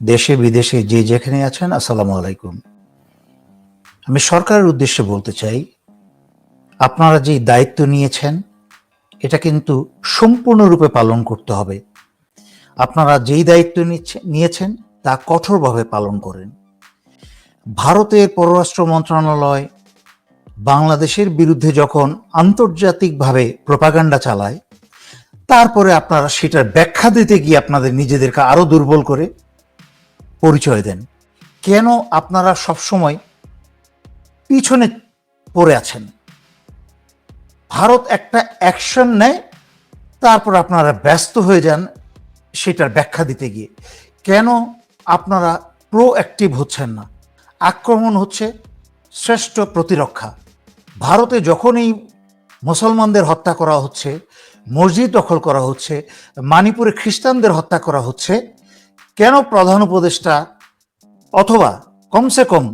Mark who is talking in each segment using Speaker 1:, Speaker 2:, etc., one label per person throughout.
Speaker 1: দেশে, বিদেশে যে যেখানে আছেন, আসসালামু আলাইকুম। আমি সরকারের উদ্দেশ্যে বলতে চাই, আপনারা যে দায়িত্ব নিয়েছেন, এটা কিন্তু সম্পূর্ণরূপে পালন করতে হবে। আপনারা যেই দায়িত্ব নিয়েছেন, তা কঠোরভাবে পালন করেন। ভারতের পররাষ্ট্র মন্ত্রণালয় বাংলাদেশের বিরুদ্ধে যখন আন্তর্জাতিকভাবে প্রপাগান্ডা চালায়, তারপরে আপনারা সেটার ব্যাখ্যা দিতে গিয়ে আপনাদের নিজেদেরকে আরও দুর্বল করে পরিচয় দেন। কেন আপনারা সবসময় পিছনে পড়ে আছেন? ভারত একটা অ্যাকশন নেয়, তারপর আপনারা ব্যস্ত হয়ে যান সেটার ব্যাখ্যা দিতে গিয়ে। কেন আপনারা প্রো অ্যাক্টিভ হচ্ছেন না? আক্রমণ হচ্ছে শ্রেষ্ঠ প্রতিরক্ষা। ভারতে যখনই মুসলমানদের হত্যা করা হচ্ছে, মসজিদ দখল করা হচ্ছে, মানিপুরে খ্রিস্টানদের হত্যা করা হচ্ছে কেন প্রধান উপদেষ্টা অথবা কমসে কম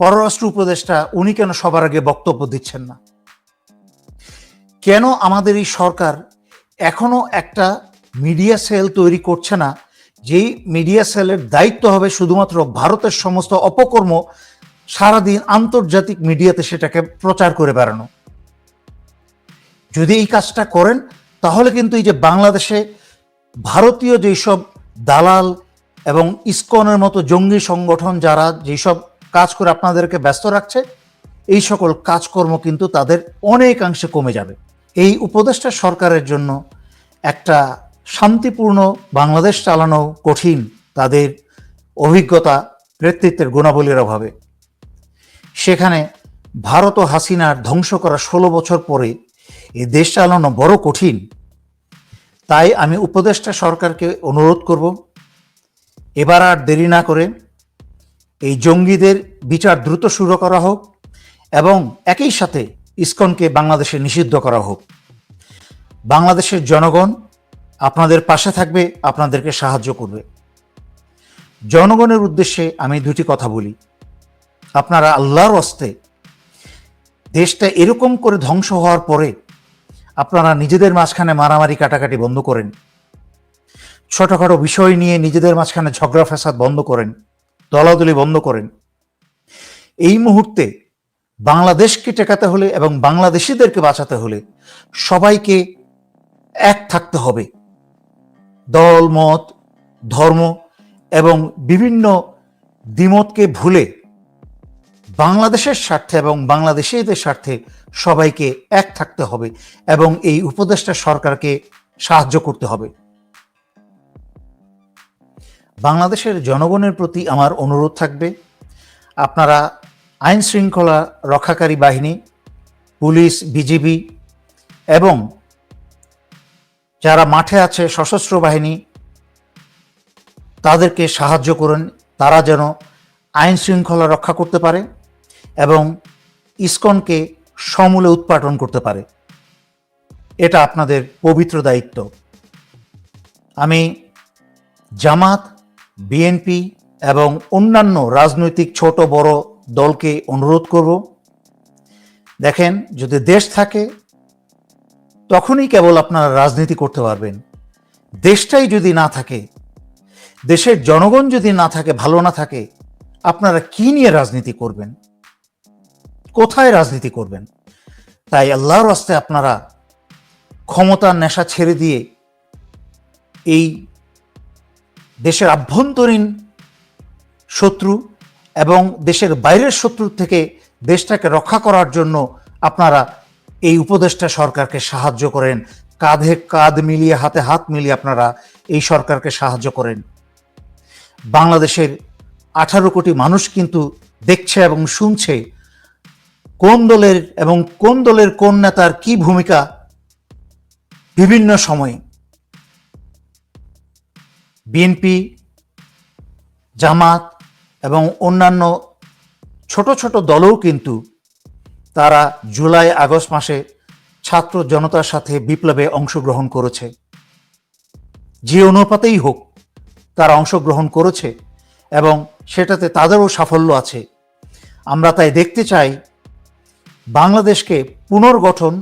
Speaker 1: পররাষ্ট্র উপদেষ্টা, উনি কেন সবার আগে বক্তব্য দিচ্ছেন না? কেন আমাদের এই সরকার এখনও একটা মিডিয়া সেল তৈরি করছে না, যেই মিডিয়া সেলের দায়িত্ব হবে শুধুমাত্র ভারতের সমস্ত অপকর্ম সারাদিন আন্তর্জাতিক মিডিয়াতে সেটাকে প্রচার করে বেড়ানো? যদি এই কাজটা করেন, তাহলে কিন্তু এই যে বাংলাদেশে ভারতীয় যেসব দালাল এবং ইসকনের মতো জঙ্গি সংগঠন যারা যেসব কাজ করে আপনাদেরকে ব্যস্ত রাখছে, এই সকল কাজকর্ম কিন্তু তাদের অনেকাংশে কমে যাবে। এই উপদেষ্টা সরকারের জন্য একটা শান্তিপূর্ণ বাংলাদেশ চালানো কঠিন তাদের অভিজ্ঞতা, নেতৃত্বের গুণাবলীর অভাবে। সেখানে ভারত ও হাসিনার ধ্বংস করা ষোলো বছর পরে এই দেশ চালানো বড় কঠিন। তাই আমি উপদেষ্টা সরকারকে অনুরোধ করব, এবার আর দেরি না করে এই জঙ্গিদের বিচার দ্রুত শুরু করা হোক এবং একই সাথে ইসকনকে বাংলাদেশে নিষিদ্ধ করা হোক। বাংলাদেশের জনগণ আপনাদের পাশে থাকবে, আপনাদেরকে সাহায্য করবে। জনগণের উদ্দেশ্যে আমি দুটি কথা বলি। আপনারা আল্লাহর অস্তে দেশটা এরকম করে ধ্বংস হওয়ার পরে আপনারা নিজেদের মাঝখানে মারামারি কাটাকাটি বন্ধ করেন। ছোটখাটো বিষয় নিয়ে নিজেদের মাঝখানে ঝগড়া ফ্যাসাদ বন্ধ করেন। দলাদলি বন্ধ করেন। এই মুহূর্তে বাংলাদেশকে টেকাতে হলে এবং বাংলাদেশিদেরকে বাঁচাতে হলে সবাইকে এক থাকতে হবে। দল, মত, ধর্ম এবং বিভিন্ন দ্বিমতকে ভুলে বাংলাদেশের স্বার্থে এবং বাংলাদেশিদের স্বার্থে সবাইকে এক থাকতে হবে এবং এই উপদেষ্টা সরকারকে সাহায্য করতে হবে। বাংলাদেশের জনগণের প্রতি আমার অনুরোধ থাকবে, আপনারা আইন শৃঙ্খলা রক্ষাকারী বাহিনী, পুলিশ, বিজিবি এবং যারা মাঠে আছে সশস্ত্র বাহিনী, তাদেরকে সাহায্য করেন। তারা যেন আইন শৃঙ্খলা রক্ষা করতে পারে। এবং ইসকনকে সমূলে উৎপাটন করতে পারে। এটা আপনাদের পবিত্র দায়িত্ব। আমি জামাত, বিএনপি এবং অন্যান্য রাজনৈতিক ছোট বড় দলকে অনুরোধ করব, দেখেন যদি দেশ থাকে, তখনই কেবল আপনারা রাজনীতি করতে পারবেন। দেশটাই যদি না থাকে, দেশের জনগণ যদি না থাকে, ভালো না থাকে, আপনারা কি নিয়ে রাজনীতি করবেন? কোথায় রাজনীতি করবেন? তাই আল্লাহর রাস্তে আপনারা ক্ষমতার নেশা ছেড়ে দিয়ে এই দেশের আভ্যন্তরীণ শত্রু এবং দেশের বাইরের শত্রুর থেকে দেশটাকে রক্ষা করার জন্য আপনারা এই উপদেষ্টা সরকারকে সাহায্য করেন। কাঁধে কাঁধ মিলিয়ে, হাতে হাত মিলিয়ে আপনারা এই সরকারকে সাহায্য করেন। বাংলাদেশের আঠারো কোটি মানুষ কিন্তু দেখছে এবং শুনছে কোন দলের এবং কোন দলের কোন নেতার কি ভূমিকা বিভিন্ন সময়ে? বিএনপি জামাত এবং অন্যান্য ছোট ছোট দলও কিন্তু তারা জুলাই আগস্ট মাসে ছাত্র জনতার সাথে বিপ্লবে অংশগ্রহণ করেছে। যে অনুপাতেই হোক, তারা অংশগ্রহণ করেছে এবং সেটাতে তাদেরও সাফল্য আছে। আমরা তাই দেখতে চাই বাংলাদেশকে পুনর্গঠন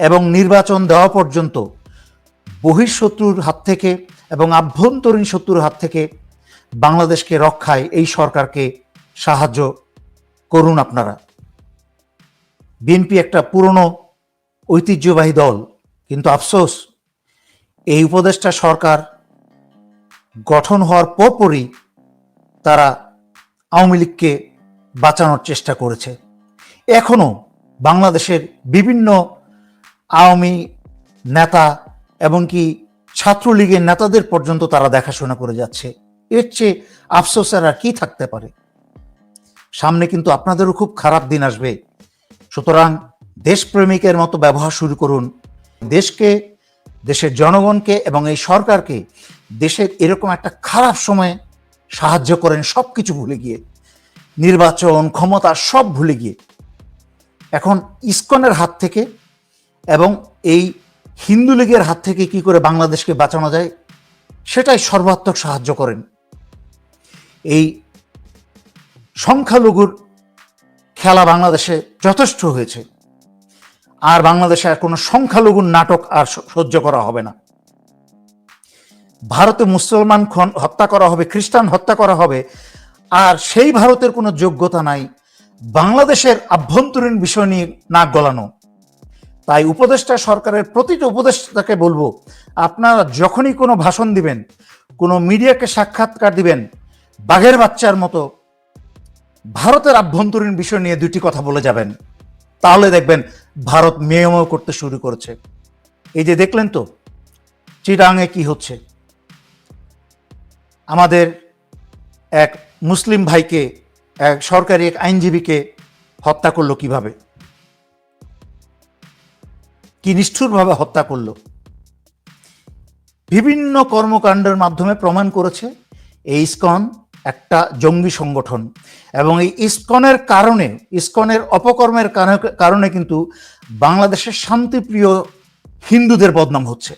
Speaker 1: এবং নির্বাচন দেওয়া পর্যন্ত বহিঃশত্রুর হাত থেকে এবং আভ্যন্তরীণ শত্রুর হাত থেকে বাংলাদেশকে রক্ষায় এই সরকারকে সাহায্য করুন আপনারা। বিএনপি একটা পুরনো ঐতিহ্যবাহী দল, কিন্তু আফসোস, এই উপদেষ্টা সরকার গঠন হওয়ার পরপরই তারা আওয়ামী লীগকে বাঁচানোর চেষ্টা করেছে। এখনও বাংলাদেশের বিভিন্ন আওয়ামী নেতা এমনকি ছাত্রলীগের নেতাদের পর্যন্ত তারা দেখাশোনা করে যাচ্ছে। এর চেয়ে আফসোসের আর কি থাকতে পারে? সামনে কিন্তু আপনাদেরও খুব খারাপ দিন আসবে। সুতরাং দেশপ্রেমিকের মতো ব্যবহার শুরু করুন। দেশকে, দেশের জনগণকে এবং এই সরকারকে দেশের এরকম একটা খারাপ সময়ে সাহায্য করেন সব কিছু ভুলে গিয়ে। নির্বাচন, ক্ষমতা সব ভুলে গিয়ে। এখন ইস্কনের হাত থেকে এবং এই হিন্দু লীগের হাত থেকে কি করে বাংলাদেশকে বাঁচানো যায়, সেটাই সর্বাত্মক সাহায্য করেন। এই সংখ্যালঘুর খেলা বাংলাদেশে যথেষ্ট হয়েছে। আর বাংলাদেশে আর কোনো সংখ্যালঘুর নাটক আর সহ্য করা হবে না। ভারতে মুসলমান হত্যা করা হবে, খ্রিস্টান হত্যা করা হবে, আর সেই ভারতের কোনো যোগ্যতা নাই। বাংলাদেশের আভ্যন্তরীণ বিষয় নিয়ে নাক গলানো। তাই উপদেষ্টা সরকারের প্রতিটা উপদেষ্টাকে বলব, আপনারা যখনই কোনো ভাষণ দিবেন, কোনো মিডিয়াকে সাক্ষাৎকার দিবেন, বাঘের বাচ্চার মতো ভারতের আভ্যন্তরীণ বিষয় নিয়ে দুটি কথা বলে যাবেন। তাহলে দেখবেন ভারত মেয়মেয় করতে শুরু করেছে। এই যে দেখলেন তো চিটাঙে কি হচ্ছে? আমাদের এক মুসলিম ভাইকে সরকারি এক আইনজীবীকে হত্যা করল কীভাবে? কি নিষ্ঠুরভাবে হত্যা করল? বিভিন্ন কর্মকাণ্ডের মাধ্যমে প্রমাণ করেছে এই ইস্কন একটা জঙ্গি সংগঠন এবং এই ইস্কনের কারণে, ইস্কনের অপকর্মের কারণে- কিন্তু বাংলাদেশের শান্তিপ্রিয় হিন্দুদের বদনাম হচ্ছে।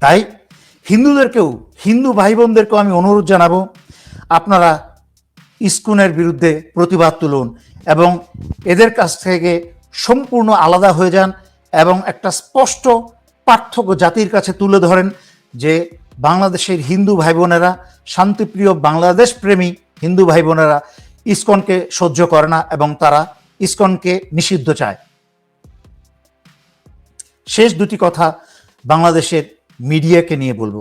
Speaker 1: তাই হিন্দুদেরকেও, হিন্দু ভাই বোনদেরকেও আমি অনুরোধ জানাব, আপনারা ইস্কনের বিরুদ্ধে প্রতিবাদ তুলুন এবং এদের কাছ থেকে সম্পূর্ণ আলাদা হয়ে যান এবং একটা স্পষ্ট পার্থক্য জাতির কাছে তুলে ধরেন যে বাংলাদেশের হিন্দু ভাই বোনেরা শান্তিপ্রিয় বাংলাদেশ প্রেমী হিন্দু ভাই বোনেরা ইসকনকে সহ্য করে না এবং তারা ইস্কনকে নিষিদ্ধ চায়। শেষ দুটি কথা বাংলাদেশের মিডিয়াকে নিয়ে বলব।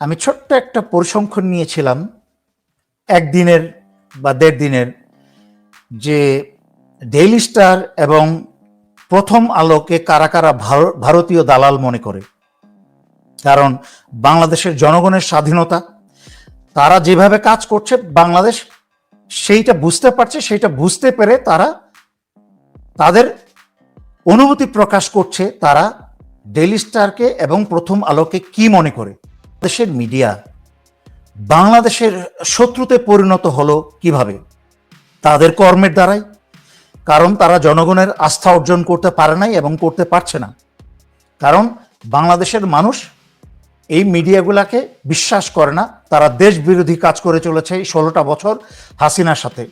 Speaker 1: আমি ছোট্ট একটা পরিসংখ্যান নিয়েছিলাম। একদিনের বা দেড় দিনের যে ডেইলি স্টার এবং প্রথম আলোকে কারা কারা ভার- ভারতীয় দালাল মনে করে। কারণ বাংলাদেশের জনগণের স্বাধীনতা, তারা যেভাবে কাজ করছে বাংলাদেশ, সেইটা বুঝতে পারছে, সেইটা বুঝতে পেরে তারা তাদের অনুভূতি প্রকাশ করছে তারা ডেইলি স্টারকে এবং প্রথম আলোকে কি মনে করে। দেশের মিডিয়া বাংলাদেশের শত্রুতে পরিণত হলো কীভাবে? তাদের কর্মের দ্বারাই। কারণ তারা জনগণের আস্থা অর্জন করতে পারে নাই এবং করতে পারছে না। কারণ বাংলাদেশের মানুষ এই মিডিয়াগুলাকে বিশ্বাস করে না। তারা দেশ বিরোধী কাজ করে চলেছে এই ষোলোটা বছর হাসিনার সাথে।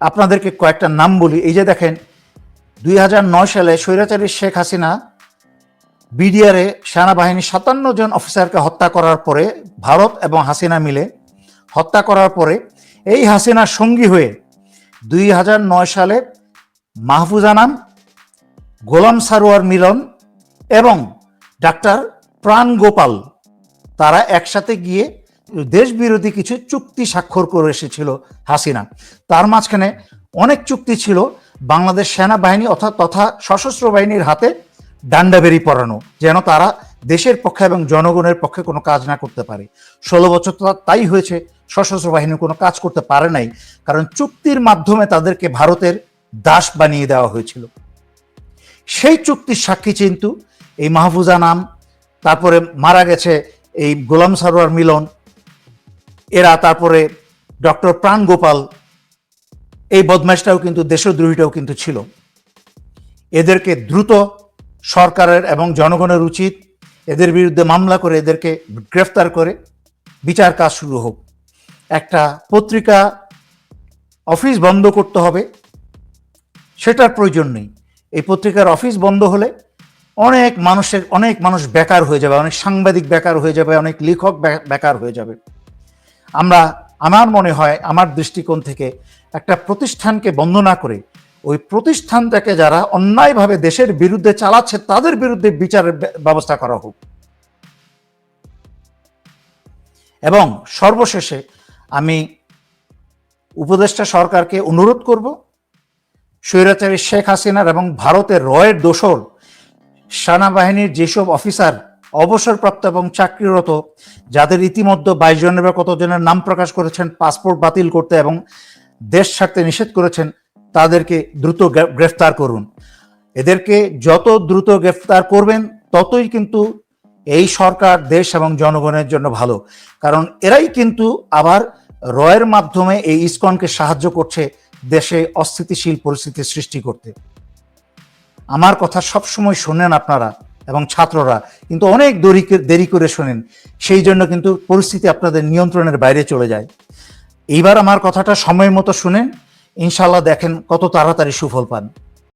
Speaker 1: আপনাদেরকে কয়েকটা নাম বলি। এই যে দেখেন, দুই হাজার নয় সালে স্বৈরাচারী শেখ হাসিনা বিডিআরে সেনাবাহিনীর সাতান্ন জন অফিসারকে হত্যা করার পরে ভারত এবং হাসিনা মিলে হত্যা করার পরে এই হাসিনার সঙ্গী হয়ে দুই হাজার নয় সালে মাহফুজা নাম, গোলাম সারোয়ার মিলন এবং ডাক্তার প্রাণ গোপাল তারা একসাথে গিয়ে দেশ বিরোধী কিছু চুক্তি স্বাক্ষর করে এসেছিল হাসিনা। তার মাঝখানে অনেক চুক্তি ছিল বাংলাদেশ সেনাবাহিনী অর্থাৎ তথা সশস্ত্র বাহিনীর হাতে ডান্ডাবেরি পড়ানো যেন তারা দেশের পক্ষে এবং জনগণের পক্ষে কোনো কাজ না করতে পারে। ষোলো বছর তো তাই হয়েছে, সশস্ত্র বাহিনী কোনো কাজ করতে পারে নাই, কারণ চুক্তির মাধ্যমে তাদেরকে ভারতের দাস বানিয়ে দেওয়া হয়েছিল। সেই চুক্তির সাক্ষী কিন্তু এই মাহফুজা নাম, তারপরে মারা গেছে এই গোলাম সারোয়ার মিলন, এরা তারপরে ডক্টর প্রাণ গোপাল, এই বদমাইশটাও কিন্তু দেশদ্রোহীটাও কিন্তু ছিল। এদেরকে দ্রুত সরকারের এবং জনগণের উচিত এদের বিরুদ্ধে মামলা করে এদেরকে গ্রেফতার করে বিচার কাজ শুরু হোক। একটা পত্রিকা অফিস বন্ধ করতে হবে, সেটার প্রয়োজন নেই। এই পত্রিকার অফিস বন্ধ হলে অনেক মানুষের, অনেক মানুষ বেকার হয়ে যাবে, অনেক সাংবাদিক বেকার হয়ে যাবে, অনেক লেখক বেকার হয়ে যাবে। আমরা, আমার মনে হয়, আমার দৃষ্টিকোণ থেকে একটা প্রতিষ্ঠানকে বন্ধ না করে ওই প্রতিষ্ঠানটাকে যারা অন্যায়ভাবে দেশের বিরুদ্ধে চালাচ্ছে, তাদের বিরুদ্ধে বিচারের ব্যবস্থা করা হোক। এবং সর্বশেষে আমি উপদেষ্টা সরকারকে অনুরোধ করব, স্বৈরাচারী শেখ হাসিনার এবং ভারতের রয়ের দোসর, সেনাবাহিনীর যেসব অফিসার অবসরপ্রাপ্ত এবং চাকরিরত, যাদের ইতিমধ্যে বাইশ জনের বা কতজনের নাম প্রকাশ করেছেন, পাসপোর্ট বাতিল করতে এবং দেশ ছাড়তে নিষেধ করেছেন তাদেরকে দ্রুত গ্রেফতার করুন। এদেরকে যত দ্রুত গ্রেফতার করবেন, ততই কিন্তু এই সরকার দেশ এবং জনগণের জন্য ভালো। কারণ এরাই কিন্তু আবার রয়ের মাধ্যমে এই ইসকনকে সাহায্য করছে দেশে অস্থিতিশীল পরিস্থিতি সৃষ্টি করতে। আমার কথা সবসময় শোনেন আপনারা এবং ছাত্ররা, কিন্তু অনেক দেরি দেরি করে শোনেন। সেই জন্য কিন্তু পরিস্থিতি আপনাদের নিয়ন্ত্রণের বাইরে চলে যায়। এইবার আমার কথাটা সময় মতো শুনেন। ইনশাল্লাহ দেখেন কত তাড়াতাড়ি সুফল পান।